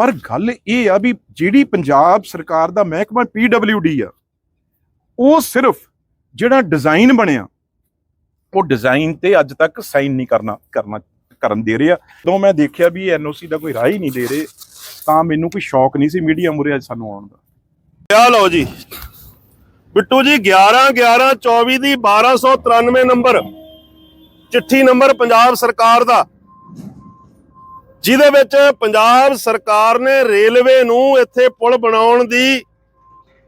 ਪਰ ਗੱਲ ਇਹ ਆ ਵੀ ਜਿਹੜੀ ਪੰਜਾਬ ਸਰਕਾਰ ਦਾ ਮਹਿਕਮਾ PWD ਆ, ਉਹ ਸਿਰਫ ਜਿਹੜਾ ਡਿਜ਼ਾਈਨ ਬਣਿਆ, ਉਹ ਡਿਜ਼ਾਈਨ ਤੇ ਅੱਜ ਤੱਕ ਸਾਈਨ ਨਹੀਂ ਕਰਨਾ ਕਰਨਾ, ਕਰਨ ਦੇ ਰਿਹਾ। ਜਦੋਂ ਮੈਂ ਦੇਖਿਆ ਵੀ ਐਨਓਸੀ ਦਾ ਕੋਈ ਰਾਹ ਹੀ ਨਹੀਂ ਦੇ ਰਹੇ, ਤਾਂ ਮੈਨੂੰ ਕੋਈ ਸ਼ੌਕ ਨਹੀਂ ਸੀ ਮੀਡੀਆ ਮੁਰੇ ਅੱਜ ਸਾਨੂੰ ਆਉਣ ਦਾ। ਆ ਲਓ ਜੀ? ਬਿੱਟੂ ਜੀ 11 11 24 ਦੀ 1293 ਨੰਬਰ, ਚਿੱਠੀ ਨੰਬਰ ਪੰਜਾਬ ਸਰਕਾਰ ਦਾ। ਜਿਹਦੇ ਵਿੱਚ ਪੰਜਾਬ ਸਰਕਾਰ ਨੇ ਰੇਲਵੇ ਨੂੰ ਇੱਥੇ ਪੁਲ ਬਣਾਉਣ ਦੀ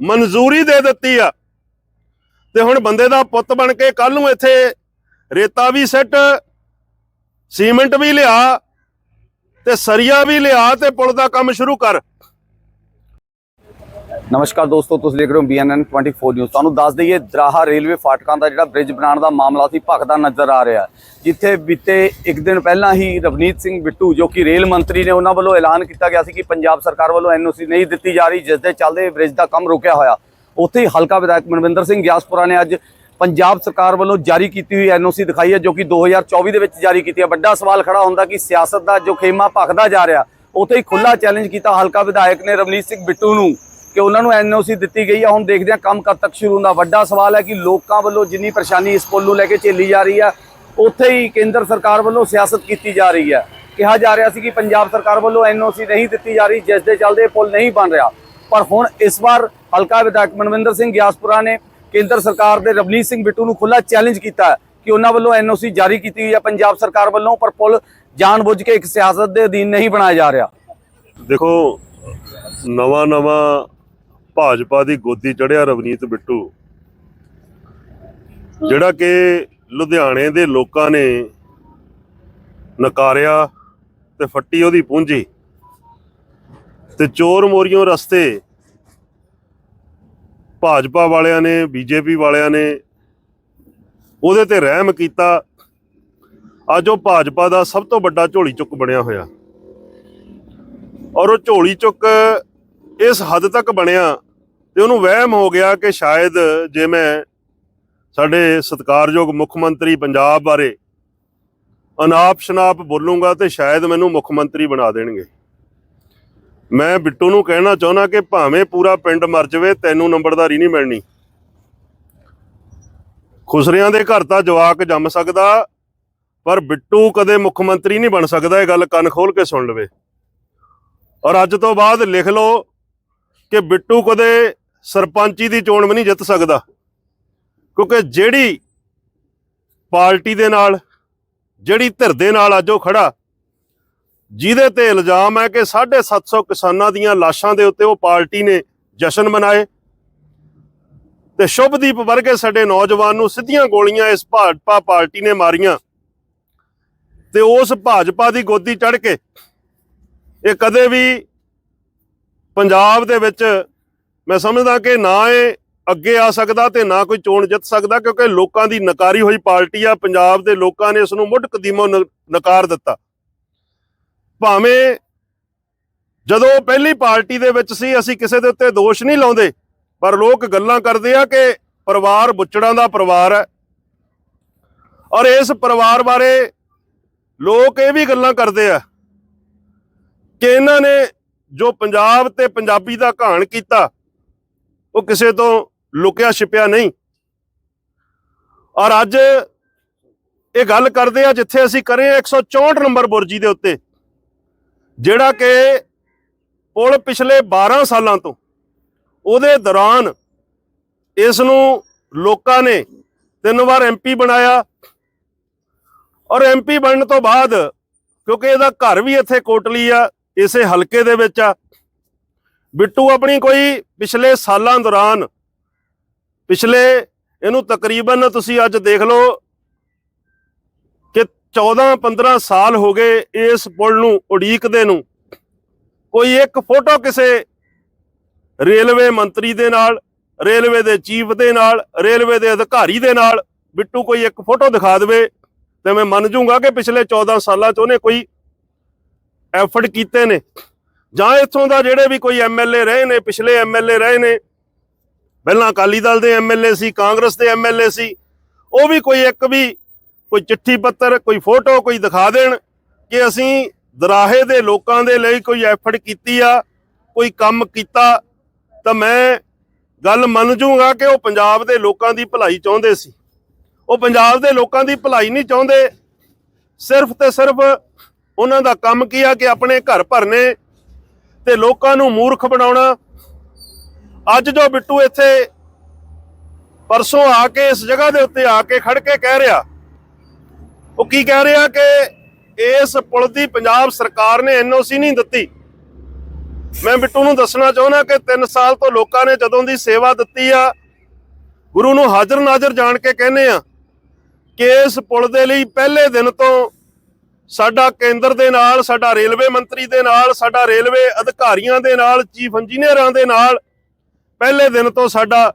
ਮਨਜ਼ੂਰੀ ਦੇ ਦਿੱਤੀ ਆ। ਤੇ ਹੁਣ ਬੰਦੇ ਦਾ ਪੁੱਤ ਬਣ ਕੇ ਕੱਲ ਨੂੰ ਇੱਥੇ ਰੇਤਾ ਵੀ ਸਿੱਟ, ਸੀਮੈਂਟ ਵੀ ਲਿਆ ਤੇ ਸਰੀਆ ਵੀ ਲਿਆ ਤੇ ਪੁਲ ਦਾ ਕੰਮ ਸ਼ੁਰੂ ਕਰ। ਨਮਸਕਾਰ ਦੋਸਤੋ, ਤੁਸੀਂ ਦੇਖ ਰਹੇ ਹੋ BNN 24 ਨਿਊਜ਼ ਤੁਹਾਨੂੰ ਦੱਸ ਦਈਏ, ਦਰਾਹਾ ਰੇਲਵੇ ਫਾਟਕਾਂ ਦਾ ਜਿਹੜਾ ਬ੍ਰਿਜ ਬਣਾਉਣ ਦਾ ਮਾਮਲਾ ਸੀ, ਭਖਦਾ ਨਜ਼ਰ ਆ ਰਿਹਾ। ਜਿੱਥੇ ਬੀਤੇ ਇੱਕ ਦਿਨ ਪਹਿਲਾਂ ਹੀ ਰਵਨੀਤ ਸਿੰਘ ਬਿੱਟੂ, ਜੋ ਕਿ ਰੇਲ ਮੰਤਰੀ ਨੇ, ਉਹਨਾਂ ਵੱਲੋਂ ਐਲਾਨ ਕੀਤਾ ਗਿਆ ਸੀ ਕਿ ਪੰਜਾਬ ਸਰਕਾਰ ਵੱਲੋਂ ਐਨਓਸੀ ਨਹੀਂ ਦਿੱਤੀ ਜਾ ਰਹੀ, ਜਿਸ ਦੇ ਚੱਲਦੇ ਬ੍ਰਿਜ ਦਾ ਕੰਮ ਰੁਕਿਆ ਹੋਇਆ। ਉੱਥੇ ਹੀ ਹਲਕਾ ਵਿਧਾਇਕ ਮਨਵਿੰਦਰ ਸਿੰਘ ਗਿਆਸਪੁਰਾ ਨੇ ਅੱਜ ਪੰਜਾਬ ਸਰਕਾਰ ਵੱਲੋਂ ਜਾਰੀ ਕੀਤੀ ਹੋਈ ਐਨਓਸੀ ਦਿਖਾਈ ਹੈ, ਜੋ ਕਿ 2024 ਦੇ ਵਿੱਚ ਜਾਰੀ ਕੀਤੀ ਹੈ। ਵੱਡਾ ਸਵਾਲ ਖੜਾ ਹੁੰਦਾ ਕਿ ਸਿਆਸਤ ਦਾ ਜੋ ਖੇਮਾ ਭਖਦਾ ਜਾ ਰਿਹਾ, ਉੱਥੇ ਹੀ ਖੁੱਲਾ ਚੈਲੰਜ ਕੀਤਾ ਹਲਕਾ ਵਿਧਾਇਕ ਨੇ ਰਵਨੀਤ ਸਿੰਘ ਬਿੱਟੂ ਨੂੰ। ਕਿ ਉਹਨਾਂ ਨੂੰ ਐਨਓਸੀ ਦਿੱਤੀ ਗਈ ਆ। ਹੁਣ ਦੇਖਦੇ ਹਾਂ ਕੰਮ ਕਦ ਤੱਕ ਸ਼ੁਰੂ ਹੁੰਦਾ। ਵੱਡਾ ਸਵਾਲ ਹੈ ਕਿ ਲੋਕਾਂ ਵੱਲੋਂ ਜਿੰਨੀ ਪਰੇਸ਼ਾਨੀ ਇਸ ਪੁਲ ਨੂੰ ਲੈ ਕੇ ਝੇਲੀ ਜਾ ਰਹੀ ਹੈ ਉੱਥੇ ਹੀ ਕੇਂਦਰ ਸਰਕਾਰ ਵੱਲੋਂ ਸਿਆਸਤ ਕੀਤੀ ਜਾ ਰਹੀ ਹੈ ਕਿਹਾ ਜਾ ਰਿਹਾ ਸੀ ਕਿ ਪੰਜਾਬ ਸਰਕਾਰ ਵੱਲੋਂ ਐਨਓਸੀ ਨਹੀਂ ਦਿੱਤੀ ਜਾ ਰਹੀ, ਜਿਸ ਦੇ ਚੱਲਦੇ ਇਹ ਪੁੱਲ ਨਹੀਂ ਬਣ ਰਿਹਾ। ਪਰ ਹੁਣ ਇਸ ਵਾਰ ਹਲਕਾ ਵਿਧਾਇਕ ਮਨਵਿੰਦਰ ਸਿੰਘ ਗਿਆਸਪੁਰਾ ਨੇ ਕੇਂਦਰ ਸਰਕਾਰ ਦੇ ਰਵਨੀਤ ਸਿੰਘ ਬਿੱਟੂ ਨੂੰ ਖੁੱਲਾ ਚੈਲੰਜ ਕੀਤਾ ਕਿ ਉਹਨਾਂ ਵੱਲੋਂ ਐਨਓਸੀ ਜਾਰੀ ਕੀਤੀ ਗਈ ਹੈ ਪੰਜਾਬ ਸਰਕਾਰ ਵੱਲੋਂ, ਪਰ ਪੁੱਲ ਜਾਣਬੁੱਝ ਕੇ ਇੱਕ ਸਿਆਸਤ ਦੇ ਅਧੀਨ ਨਹੀਂ ਬਣਾਇਆ ਜਾ ਰਿਹਾ। ਦੇਖੋ ਨਵਾਂ ਨਵਾਂ ਭਾਜਪਾ ਦੀ ਗੋਦੀ ਚੜਿਆ ਰਵਨੀਤ ਬਿੱਟੂ। ਜਿਹੜਾ ਕਿ ਲੁਧਿਆਣੇ ਦੇ ਲੋਕਾਂ ਨੇ ਨਕਾਰਿਆ ਤੇ ਫੱਟੀ ਉਹਦੀ ਪੂੰਜੀ ਤੇ ਚੋਰ ਮੋਰੀਆਂ ਰਸਤੇ ਭਾਜਪਾ ਵਾਲਿਆਂ ਨੇ, ਬੀਜੇਪੀ ਵਾਲਿਆਂ ਨੇ ਉਹਦੇ ਤੇ ਰਹਿਮ ਕੀਤਾ। ਅੱਜ ਉਹ ਭਾਜਪਾ ਦਾ ਸਭ ਤੋਂ ਵੱਡਾ ਝੋਲੀ ਚੁੱਕ ਬਣਿਆ ਹੋਇਆ। ਔਰ ਉਹ ਝੋਲੀ ਚੁੱਕ ਇਸ ਹੱਦ ਤੱਕ ਬਣਿਆ ਤੇ ਉਹਨੂੰ ਵਹਿਮ ਹੋ ਗਿਆ ਕਿ ਸ਼ਾਇਦ ਜੇ ਮੈਂ ਸਾਡੇ ਸਤਿਕਾਰਯੋਗ ਮੁੱਖ ਮੰਤਰੀ ਪੰਜਾਬ ਬਾਰੇ ਅਨਾਪ ਸ਼ਨਾਪ ਬੋਲੂੰਗਾ ਤੇ ਸ਼ਾਇਦ ਮੈਨੂੰ ਮੁੱਖ ਮੰਤਰੀ ਬਣਾ ਦੇਣਗੇ। ਮੈਂ ਬਿੱਟੂ ਨੂੰ ਕਹਿਣਾ ਚਾਹੁੰਦਾ ਕਿ ਭਾਵੇਂ ਪੂਰਾ ਪਿੰਡ ਮਰ ਜਾਵੇ, ਤੈਨੂੰ ਨੰਬਰਦਾਰੀ ਨਹੀਂ ਮਿਲਣੀ। ਖੁਸਰਿਆਂ ਦੇ ਘਰ ਤਾਂ ਜਵਾਕ ਜੰਮ ਸਕਦਾ, ਪਰ ਬਿੱਟੂ ਕਦੇ ਮੁੱਖ ਮੰਤਰੀ ਨਹੀਂ ਬਣ ਸਕਦਾ, ਇਹ ਗੱਲ ਕੰਨ ਖੋਲ ਕੇ ਸੁਣ ਲਵੇ। ਔਰ ਅੱਜ ਤੋਂ ਬਾਅਦ ਲਿਖ ਲਓ ਕਿ ਬਿੱਟੂ ਕਦੇ ਸਰਪੰਚੀ ਦੀ ਚੋਣ ਵੀ ਨਹੀਂ ਜਿੱਤ ਸਕਦਾ। ਕਿਉਂਕਿ ਜਿਹੜੀ ਪਾਰਟੀ ਦੇ ਨਾਲ, ਜਿਹੜੀ ਧਿਰ ਦੇ ਨਾਲ ਅੱਜ ਉਹ ਖੜਾ, ਜਿਹਦੇ ਤੇ ਇਲਜ਼ਾਮ ਹੈ ਕਿ 750 ਕਿਸਾਨਾਂ ਦੀਆਂ ਲਾਸ਼ਾਂ ਦੇ ਉੱਤੇ ਉਹ ਪਾਰਟੀ ਨੇ ਜਸ਼ਨ ਮਨਾਏ। ਤੇ ਸ਼ੁਭਦੀਪ ਵਰਗੇ ਸਾਡੇ ਨੌਜਵਾਨ ਨੂੰ ਸਿੱਧੀਆਂ ਗੋਲੀਆਂ ਇਸ ਭਾਜਪਾ ਪਾਰਟੀ ਨੇ ਮਾਰੀਆਂ। ਤੇ ਉਸ ਭਾਜਪਾ ਦੀ ਗੋਦੀ ਚੜ ਕੇ ਇਹ ਕਦੇ ਵੀ ਪੰਜਾਬ ਦੇ ਵਿੱਚ ਮੈਂ ਸਮਝਦਾ ਕਿ ਨਾ ਇਹ ਅੱਗੇ ਆ ਸਕਦਾ ਤੇ ਨਾ ਕੋਈ ਚੋਣ ਜਿੱਤ ਸਕਦਾ, ਕਿਉਂਕਿ ਲੋਕਾਂ ਦੀ ਨਕਾਰੀ ਹੋਈ ਪਾਰਟੀ ਆ, ਪੰਜਾਬ ਦੇ ਲੋਕਾਂ ਨੇ ਇਸ ਨੂੰ ਮੁੱਢ ਕਦੀਮੋਂ ਨ- ਨਕਾਰ ਦਿੱਤਾ। ਭਾਵੇਂ ਜਦੋਂ ਪਹਿਲੀ ਪਾਰਟੀ ਦੇ ਵਿੱਚ ਸੀ, ਅਸੀਂ ਕਿਸੇ ਦੇ ਉੱਤੇ ਦੋਸ਼ ਨਹੀਂ ਲਾਉਂਦੇ, ਪਰ ਲੋਕ ਗੱਲਾਂ ਕਰਦੇ ਆ ਕਿ ਪਰਿਵਾਰ ਬੁੱਚੜਾਂ ਦਾ ਪਰਿਵਾਰ ਹੈ। ਔਰ ਇਸ ਪਰਿਵਾਰ ਬਾਰੇ ਲੋਕ ਇਹ ਵੀ ਗੱਲਾਂ ਕਰਦੇ ਆ ਕਿ ਇਹਨਾਂ ਨੇ ਜੋ ਪੰਜਾਬ ਤੇ ਪੰਜਾਬੀ ਦਾ ਘਾਣ ਕੀਤਾ, ਉਹ ਕਿਸੇ ਤੋਂ ਲੁਕਿਆ ਛਿਪਿਆ ਨਹੀਂ। ਔਰ ਅੱਜ ਇਹ ਗੱਲ ਕਰਦੇ ਆ ਜਿੱਥੇ ਅਸੀਂ ਕਰੇ ਆ 164 ਨੰਬਰ ਬੁਰਜੀ ਦੇ ਉੱਤੇ, ਜਿਹੜਾ ਕਿ ਪੁਲ ਪਿਛਲੇ 12 ਸਾਲਾਂ ਤੋਂ, ਉਹਦੇ ਦੌਰਾਨ ਇਸ ਨੂੰ ਲੋਕਾਂ ਨੇ ਤਿੰਨ ਵਾਰ ਐਮਪੀ ਬਣਾਇਆ। ਔਰ ਐਮਪੀ ਬਣਨ ਤੋਂ ਬਾਅਦ, ਕਿਉਂਕਿ ਇਹਦਾ ਘਰ ਵੀ ਇੱਥੇ ਕੋਟਲੀ ਆ ਇਸੇ ਹਲਕੇ ਦੇ ਵਿੱਚ ਆ। ਬਿੱਟੂ ਆਪਣੀ ਕੋਈ ਪਿਛਲੇ ਸਾਲਾਂ ਦੌਰਾਨ, ਪਿਛਲੇ ਇਹਨੂੰ ਤਕਰੀਬਨ ਤੁਸੀਂ ਅੱਜ ਦੇਖ ਲਓ ਕਿ 14 15 ਸਾਲ ਹੋ ਗਏ ਇਸ ਪੁਲ ਨੂੰ ਉਡੀਕਦੇ ਨੂੰ। ਕੋਈ ਇੱਕ ਫੋਟੋ ਕਿਸੇ ਰੇਲਵੇ ਮੰਤਰੀ ਦੇ ਨਾਲ, ਰੇਲਵੇ ਦੇ ਚੀਫ ਦੇ ਨਾਲ, ਰੇਲਵੇ ਦੇ ਅਧਿਕਾਰੀ ਦੇ ਨਾਲ ਬਿੱਟੂ ਕੋਈ ਇੱਕ ਫੋਟੋ ਦਿਖਾ ਦੇਵੇ ਤੇ ਮੈਂ ਮੰਨ ਜੂੰਗਾ ਕਿ ਪਿਛਲੇ 14 ਸਾਲਾਂ 'ਚ ਉਹਨੇ ਕੋਈ ਐਫਰਟ ਕੀਤੇ ਨੇ। ਜਾਂ ਇੱਥੋਂ ਦਾ ਜਿਹੜੇ ਵੀ ਕੋਈ ਐਮਐਲਏ ਰਹੇ ਨੇ, ਪਿਛਲੇ ਐਮਐਲਏ ਰਹੇ ਨੇ, ਪਹਿਲਾਂ ਅਕਾਲੀ ਦਲ ਦੇ ਐਮਐਲਏ ਸੀ, ਕਾਂਗਰਸ ਦੇ ਐਮਐਲਏ ਸੀ, ਉਹ ਵੀ ਕੋਈ ਇੱਕ ਵੀ ਕੋਈ ਚਿੱਠੀ ਪੱਤਰ, ਕੋਈ ਫੋਟੋ ਕੋਈ ਦਿਖਾ ਦੇਣ ਕਿ ਅਸੀਂ ਦਰਾਹੇ ਦੇ ਲੋਕਾਂ ਦੇ ਲਈ ਕੋਈ ਐਫਰਟ ਕੀਤੀ ਆ, ਕੋਈ ਕੰਮ ਕੀਤਾ, ਤਾਂ ਮੈਂ ਗੱਲ ਮੰਨ ਜੂਗਾ ਕਿ ਉਹ ਪੰਜਾਬ ਦੇ ਲੋਕਾਂ ਦੀ ਭਲਾਈ ਚਾਹੁੰਦੇ ਸੀ। ਉਹ ਪੰਜਾਬ ਦੇ ਲੋਕਾਂ ਦੀ ਭਲਾਈ ਨਹੀਂ ਚਾਹੁੰਦੇ। ਸਿਰਫ ਤੇ ਸਿਰਫ ਉਹਨਾਂ ਦਾ ਕੰਮ ਕੀ ਆ ਕਿ ਆਪਣੇ ਘਰ ਭਰਨੇ ਤੇ ਲੋਕਾਂ ਨੂੰ ਮੂਰਖ ਬਣਾਉਣਾ। ਅੱਜ ਜੋ ਬਿੱਟੂ ਇੱਥੇ ਪਰਸੋਂ ਆ ਕੇ ਇਸ ਜਗ੍ਹਾ ਦੇ ਉੱਤੇ ਆ ਕੇ ਖੜ ਕੇ ਕਹਿ ਰਿਹਾ, ਉਹ ਕੀ ਕਹਿ ਰਿਹਾ ਕਿ ਇਸ ਪੁਲ ਦੀ ਪੰਜਾਬ ਸਰਕਾਰ ਨੇ ਐਨਓਸੀ ਨਹੀਂ ਦਿੱਤੀ। ਮੈਂ ਬਿੱਟੂ ਨੂੰ ਦੱਸਣਾ ਚਾਹੁੰਦਾ ਕਿ 3 ਸਾਲ ਤੋਂ ਲੋਕਾਂ ਨੇ ਜਦੋਂ ਦੀ ਸੇਵਾ ਦਿੱਤੀ ਆ, ਗੁਰੂ ਨੂੰ ਹਾਜ਼ਰ ਨਾਜ਼ਰ ਜਾਣ ਕੇ ਕਹਿੰਦੇ ਆ ਕਿ ਇਸ ਪੁਲ ਦੇ ਲਈ ਪਹਿਲੇ ਦਿਨ ਤੋਂ ਸਾਡਾ ਕੇਂਦਰ ਦੇ ਨਾਲ ਸਾਡਾ ਰੇਲਵੇ ਮੰਤਰੀ ਦੇ ਨਾਲ ਸਾਡਾ ਰੇਲਵੇ ਅਧਿਕਾਰੀਆਂ ਦੇ ਨਾਲ ਚੀਫ ਇੰਜੀਨੀਅਰਾਂ ਦੇ ਨਾਲ ਪਹਿਲੇ ਦਿਨ ਤੋਂ ਸਾਡਾ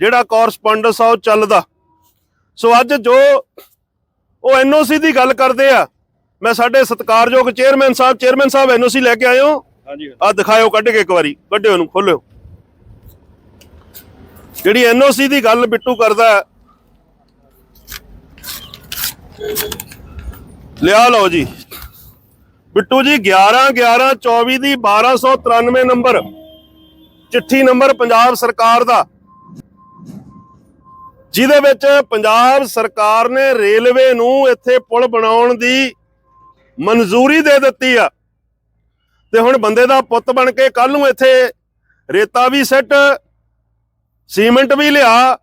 ਜਿਹੜਾ ਕੋਰਸਪੋਂਡੈਂਸ ਆ ਉਹ ਚੱਲਦਾ। ਸੋ ਅੱਜ ਜੋ ਉਹ ਐਨਓਸੀ ਦੀ ਗੱਲ ਕਰਦੇ ਆ ਮੈਂ ਸਾਡੇ ਸਤਿਕਾਰਯੋਗ ਚੇਅਰਮੈਨ ਸਾਹਿਬ ਚੇਅਰਮੈਨ ਸਾਹਿਬ ਐਨਓਸੀ ਲੈ ਕੇ ਆਏ ਹੋ? ਹਾਂਜੀ ਆ ਦਿਖਾਇਓ ਕੱਢ ਕੇ ਇੱਕ ਵਾਰੀ ਕੱਢਿਓ ਇਹਨੂੰ ਖੋਲਿਓ। ਜਿਹੜੀ ਐਨਓਸੀ ਦੀ ਗੱਲ ਬਿੱਟੂ ਕਰਦਾ ਹੈ, ਲਿਆ ਲਓ ਜੀ। ਬਿੱਟੂ ਜੀ 11 11 24 ਦੀ 1293 ਨੰਬਰ। ਚਿੱਠੀ ਨੰਬਰ ਪੰਜਾਬ ਸਰਕਾਰ ਦਾ। ਜਿਹਦੇ ਵਿੱਚ ਪੰਜਾਬ ਸਰਕਾਰ ਨੇ ਰੇਲਵੇ ਨੂੰ ਇੱਥੇ ਪੁਲ ਬਣਾਉਣ ਦੀ ਮਨਜ਼ੂਰੀ ਦੇ ਦਿੱਤੀ ਆ। ਤੇ ਹੁਣ ਬੰਦੇ ਦਾ ਪੁੱਤ ਬਣ ਕੇ ਕੱਲ ਨੂੰ ਇੱਥੇ ਰੇਤਾ ਵੀ ਸੱਟ, ਸੀਮੈਂਟ ਵੀ ਲਿਆ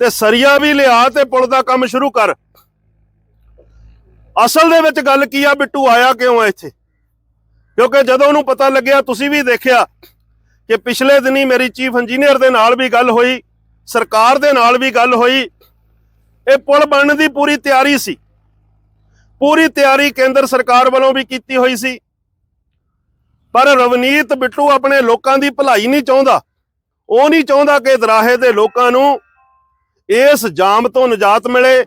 ਤੇ ਸਰੀਆ ਵੀ ਲਿਆ ਤੇ ਪੁਲ ਦਾ ਕੰਮ ਸ਼ੁਰੂ ਕਰ। ਅਸਲ ਦੇ ਵਿੱਚ ਗੱਲ ਕੀ ਆ? ਬਿੱਟੂ ਆਇਆ ਕਿਉਂ ਆ ਇੱਥੇ? ਕਿਉਂਕਿ ਜਦੋਂ ਉਹਨੂੰ ਪਤਾ ਲੱਗਿਆ, ਤੁਸੀਂ ਵੀ ਦੇਖਿਆ ਕਿ ਪਿਛਲੇ ਦਿਨੀ ਮੇਰੀ ਚੀਫ ਇੰਜੀਨੀਅਰ ਦੇ ਨਾਲ ਵੀ ਗੱਲ ਹੋਈ, ਸਰਕਾਰ ਦੇ ਨਾਲ ਵੀ ਗੱਲ ਹੋਈ। ਇਹ ਪੁਲ ਬਣਨ ਦੀ ਪੂਰੀ ਤਿਆਰੀ ਸੀ। ਪੂਰੀ ਤਿਆਰੀ ਕੇਂਦਰ ਸਰਕਾਰ ਵੱਲੋਂ ਵੀ ਕੀਤੀ ਹੋਈ ਸੀ। ਪਰ ਰਵਨੀਤ ਬਿੱਟੂ ਆਪਣੇ ਲੋਕਾਂ ਦੀ ਭਲਾਈ ਨਹੀਂ ਚਾਹੁੰਦਾ। ਉਹ ਨਹੀਂ ਚਾਹੁੰਦਾ ਕਿ ਦਰਾਹੇ ਦੇ ਲੋਕਾਂ ਨੂੰ ਇਸ ਜਾਮ ਤੋਂ ਨਜਾਤ ਮਿਲੇ।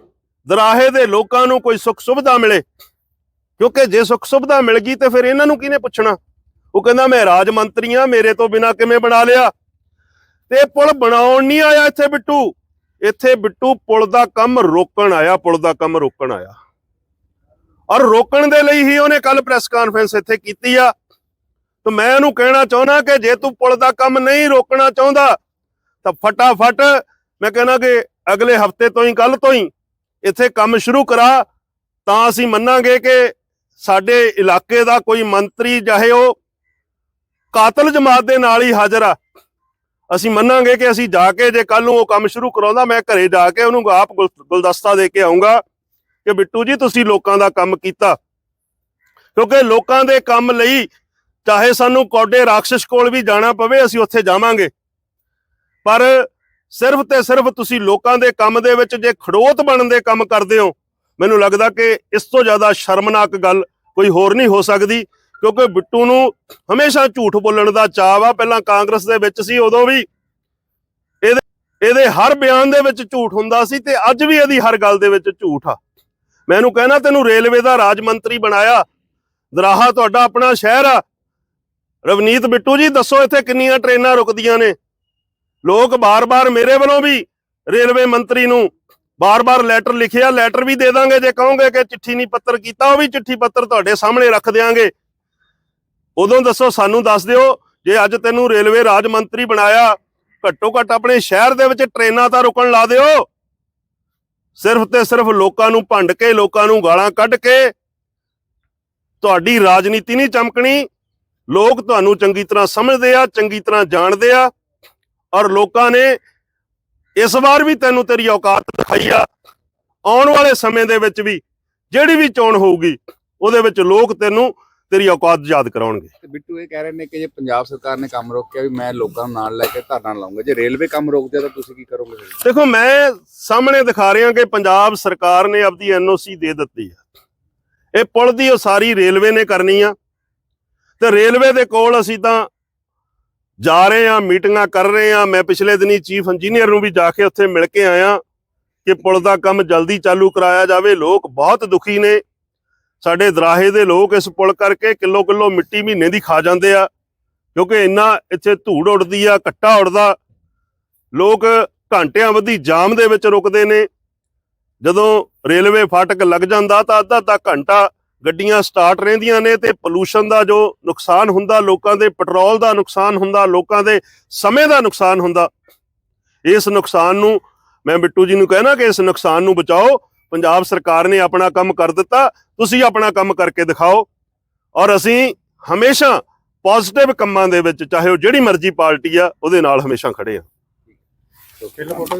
ਦਰਾਹੇ ਦੇ ਲੋਕਾਂ ਨੂੰ ਕੋਈ ਸੁੱਖ ਸੁਵਿਧਾ ਮਿਲੇ? ਕਿਉਂਕਿ ਜੇ ਸੁੱਖ ਸੁਵਿਧਾ ਮਿਲ ਗਈ ਤੇ ਫਿਰ ਇਹਨਾਂ ਨੂੰ ਕਿਹਨੇ ਪੁੱਛਣਾ? ਉਹ ਕਹਿੰਦਾ, ਮੈਂ ਰਾਜ ਮੰਤਰੀ ਆ ਮੇਰੇ ਤੋਂ ਬਿਨਾ ਕਿਵੇਂ ਬਣਾ ਲਿਆ? ਤੇ ਪੁਲ ਬਣਾਉਣ ਨਹੀਂ ਆਇਆ ਇੱਥੇ ਬਿੱਟੂ। ਇੱਥੇ ਬਿੱਟੂ ਪੁਲ ਦਾ ਕੰਮ ਰੋਕਣ ਆਇਆ, ਪੁਲ ਦਾ ਕੰਮ ਰੋਕਣ ਆਇਆ। ਔਰ ਰੋਕਣ ਦੇ ਲਈ ਹੀ ਉਹਨੇ ਕੱਲ ਪ੍ਰੈਸ ਕਾਨਫਰੰਸ ਇੱਥੇ ਕੀਤੀ ਆ। ਤਾਂ ਮੈਂ ਉਹਨੂੰ ਕਹਿਣਾ ਚਾਹੁੰਦਾ ਕਿ ਜੇ ਤੂੰ ਪੁਲ ਦਾ ਕੰਮ ਨਹੀਂ ਰੋਕਣਾ ਚਾਹੁੰਦਾ, ਤਾਂ ਫਟਾਫਟ ਮੈਂ ਕਹਿੰਦਾ ਕਿ ਅਗਲੇ ਹਫ਼ਤੇ ਤੋਂ ਹੀ ਕੱਲ ਤੋਂ ਹੀ ਇੱਥੇ ਕੰਮ ਸ਼ੁਰੂ ਕਰਾ, ਤਾਂ ਅਸੀਂ ਮੰਨਾਂਗੇ ਕਿ ਸਾਡੇ ਇਲਾਕੇ ਦਾ ਕੋਈ ਮੰਤਰੀ ਚਾਹੇ ਉਹ ਕਾਤਲ ਜਮਾਤ ਦੇ ਨਾਲ ਹੀ ਹਾਜ਼ਰ ਆ। ਅਸੀਂ ਮੰਨਾਂਗੇ ਕਿ ਅਸੀਂ ਜਾ ਕੇ ਜੇ ਕੱਲ ਨੂੰ ਉਹ ਕੰਮ ਸ਼ੁਰੂ ਕਰਾਉਂਦਾ, ਮੈਂ ਘਰੇ ਜਾ ਕੇ ਉਹਨੂੰ ਆਪ ਗੁਲ- ਗੁਲਦਸਤਾ ਦੇ ਕੇ ਆਉਂਗਾ ਕਿ ਬਿੱਟੂ ਜੀ, ਤੁਸੀਂ ਲੋਕਾਂ ਦਾ ਕੰਮ ਕੀਤਾ। ਕਿਉਂਕਿ ਲੋਕਾਂ ਦੇ ਕੰਮ ਲਈ ਚਾਹੇ ਸਾਨੂੰ ਕੌਡੇ ਰਾਖਸ਼ ਕੋਲ ਵੀ ਜਾਣਾ ਪਵੇ, ਅਸੀਂ ਉੱਥੇ ਜਾਵਾਂਗੇ। ਪਰ ਸਿਰਫ ਤੇ ਸਿਰਫ ਤੁਸੀਂ ਲੋਕਾਂ ਦੇ ਕੰਮ ਦੇ ਵਿੱਚ ਜੇ ਖੜੋਤ ਬਣਨ ਦੇ ਕੰਮ ਕਰਦੇ ਹੋ, ਮੈਨੂੰ ਲੱਗਦਾ ਕਿ ਇਸ ਤੋਂ ਜ਼ਿਆਦਾ ਸ਼ਰਮਨਾਕ ਗੱਲ ਕੋਈ ਹੋਰ ਨਹੀਂ ਹੋ ਸਕਦੀ, ਕਿਉਂਕਿ ਬਿੱਟੂ ਨੂੰ ਹਮੇਸ਼ਾ ਝੂਠ ਬੋਲਣ ਦਾ ਚਾਅ ਆ ਪਹਿਲਾਂ ਕਾਂਗਰਸ ਦੇ ਵਿੱਚ ਸੀ, ਉਦੋਂ ਵੀ ਇਹਦੇ ਇਹਦੇ ਹਰ ਬਿਆਨ ਦੇ ਵਿੱਚ ਝੂਠ ਹੁੰਦਾ ਸੀ ਤੇ ਅੱਜ ਵੀ ਇਹਦੀ ਹਰ ਗੱਲ ਦੇ ਵਿੱਚ ਝੂਠ ਆ। ਮੈਨੂੰ ਕਹਿਣਾ, ਤੈਨੂੰ ਰੇਲਵੇ ਦਾ ਰਾਜ ਮੰਤਰੀ ਬਣਾਇਆ, ਦਰਾਹਾ ਤੁਹਾਡਾ ਆਪਣਾ ਸ਼ਹਿਰ ਆ। ਰਵਨੀਤ ਬਿੱਟੂ ਜੀ, ਦੱਸੋ ਇੱਥੇ ਕਿੰਨੀਆਂ ਟ੍ਰੇਨਾਂ ਰੁਕਦੀਆਂ ਨੇ? ਲੋਕ ਬਾਰ-ਬਾਰ ਮੇਰੇ ਵੱਲੋਂ ਵੀ ਰੇਲਵੇ ਮੰਤਰੀ ਨੂੰ ਬਾਰ-ਬਾਰ ਲੈਟਰ ਲਿਖਿਆ ਲੈਟਰ ਵੀ ਦੇ ਦਾਂਗੇ। ਜੇ ਕਹੋਗੇ ਕਿ ਚਿੱਠੀ ਨਹੀਂ ਪੱਤਰ ਕੀਤਾ, ਉਹ ਵੀ ਚਿੱਠੀ ਪੱਤਰ ਤੁਹਾਡੇ ਸਾਹਮਣੇ ਰੱਖ ਦਿਆਂਗੇ। ਉਦੋਂ ਦੱਸੋ, ਸਾਨੂੰ ਦੱਸ ਦਿਓ, ਜੇ ਅੱਜ ਤੈਨੂੰ ਰੇਲਵੇ ਰਾਜ ਮੰਤਰੀ ਬਣਾਇਆ, ਘੱਟੋ ਘੱਟ ਆਪਣੇ ਸ਼ਹਿਰ ਦੇ ਵਿੱਚ ਟ੍ਰੇਨਾਂ ਤਾਂ ਰੁਕਣ ਲਾ ਦਿਓ। ਸਿਰਫ ਤੇ ਸਿਰਫ ਲੋਕਾਂ ਨੂੰ ਭੰਡ ਕੇ, ਲੋਕਾਂ ਨੂੰ ਗਾਲਾਂ ਕੱਢ ਕੇ, ਤੁਹਾਡੀ ਰਾਜਨੀਤੀ ਨਹੀਂ ਚਮਕਣੀ। ਲੋਕ ਤੁਹਾਨੂੰ ਚੰਗੀ ਤਰ੍ਹਾਂ ਸਮਝਦੇ ਆ, ਚੰਗੀ ਤਰ੍ਹਾਂ ਜਾਣਦੇ ਆ। ਔਰ ਲੋਕਾਂ ਨੇ ਇਸ ਵਾਰ ਵੀ ਤੈਨੂੰ ਤੇਰੀ ਔਕਾਤ ਦਿਖਾਈ ਆ। ਆਉਣ ਵਾਲੇ ਸਮੇਂ ਦੇ ਵਿੱਚ ਵੀ ਜਿਹੜੀ ਵੀ ਚੋਣ ਹੋਊਗੀ ਉਹਦੇ ਵਿੱਚ ਲੋਕ ਤੈਨੂੰ ਤੇਰੀ ਔਕਾਤ ਯਾਦ ਕਰਾਉਣਗੇ। ਤੇ ਬਿੱਟੂ ਇਹ ਕਹਿ ਰਹੇ ਨੇ ਕਿ ਜੇ ਪੰਜਾਬ ਸਰਕਾਰ ਨੇ ਕੰਮ ਰੋਕਿਆ ਵੀ ਮੈਂ ਲੋਕਾਂ ਨੂੰ ਨਾਲ ਲੈ ਕੇ ਧਰਨਾ ਲਾਉਂਗਾ। ਜੇ ਰੇਲਵੇ ਕੰਮ ਰੋਕਦੇ ਤਾਂ ਤੁਸੀਂ ਕੀ ਕਰੋਗੇ? ਦੇਖੋ ਮੈਂ ਸਾਹਮਣੇ ਦਿਖਾ ਰਿਹਾ ਕਿ ਪੰਜਾਬ ਸਰਕਾਰ ਨੇ ਆਪਦੀ ਐਨਓਸੀ ਦੇ ਦਿੱਤੀ ਹੈ ਇਹ ਪੁਲ ਦੀ ਉਸਾਰੀ ਰੇਲਵੇ ਨੇ ਕਰਨੀ ਆ। ਤੇ ਰੇਲਵੇ ਦੇ ਕੋਲ ਅਸੀਂ ਤਾਂ ਜਾ ਰਹੇ ਆ ਮੀਟਿੰਗਾਂ ਕਰ ਰਹੇ ਆ ਮੈਂ ਪਿਛਲੇ ਦਿਨੀ ਚੀਫ ਇੰਜੀਨੀਅਰ ਨੂੰ ਵੀ ਜਾ ਕੇ ਉੱਥੇ ਮਿਲ ਕੇ ਆਇਆ ਕਿ ਪੁਲ ਦਾ ਕੰਮ ਜਲਦੀ ਚਾਲੂ ਕਰਾਇਆ ਜਾਵੇ। ਲੋਕ ਬਹੁਤ ਦੁਖੀ ਨੇ। ਸਾਡੇ ਦਰਾਹੇ ਦੇ ਲੋਕ ਇਸ ਪੁਲ ਕਰਕੇ ਕਿਲੋ ਕਿਲੋ ਮਿੱਟੀ ਮਹੀਨੇ ਦੀ ਖਾ ਜਾਂਦੇ ਆ, ਕਿਉਂਕਿ ਇੰਨਾ ਇੱਥੇ ਧੂੜ ਉੱਡਦੀ ਆ, ਕੱਟਾ ਉੱਡਦਾ। ਲੋਕ ਘੰਟਿਆਂ ਵਧੀ ਜਾਮ ਦੇ ਵਿੱਚ ਰੁਕਦੇ ਨੇ। ਜਦੋਂ ਰੇਲਵੇ ਫਾਟਕ ਲੱਗ ਜਾਂਦਾ ਤਾਂ ਅੱਧਾ ਅੱਧਾ ਘੰਟਾ ਗੱਡੀਆਂ ਸਟਾਰਟ ਰਹਿੰਦੀਆਂ ਨੇ ਤੇ ਪੋਲੂਸ਼ਨ ਦਾ ਜੋ ਨੁਕਸਾਨ ਹੁੰਦਾ, ਲੋਕਾਂ ਦੇ ਪੈਟਰੋਲ ਦਾ ਨੁਕਸਾਨ ਹੁੰਦਾ, ਲੋਕਾਂ ਦੇ ਸਮੇਂ ਦਾ ਨੁਕਸਾਨ ਹੁੰਦਾ, ਇਸ ਨੁਕਸਾਨ ਨੂੰ ਮੈਂ ਬਿੱਟੂ ਜੀ ਨੂੰ ਕਹਿਣਾ ਕਿ ਇਸ ਨੁਕਸਾਨ ਨੂੰ ਬਚਾਓ। ਪੰਜਾਬ ਸਰਕਾਰ ਨੇ ਆਪਣਾ ਕੰਮ ਕਰ ਦਿੱਤਾ, ਤੁਸੀਂ ਆਪਣਾ ਕੰਮ ਕਰਕੇ ਦਿਖਾਓ। ਔਰ ਅਸੀਂ ਹਮੇਸ਼ਾ ਪੋਜ਼ਿਟਿਵ ਕੰਮਾਂ ਦੇ ਵਿੱਚ, ਚਾਹੇ ਉਹ ਜਿਹੜੀ ਮਰਜ਼ੀ ਪਾਰਟੀ ਆ, ਉਹਦੇ ਨਾਲ ਹਮੇਸ਼ਾ ਖੜੇ ਆ।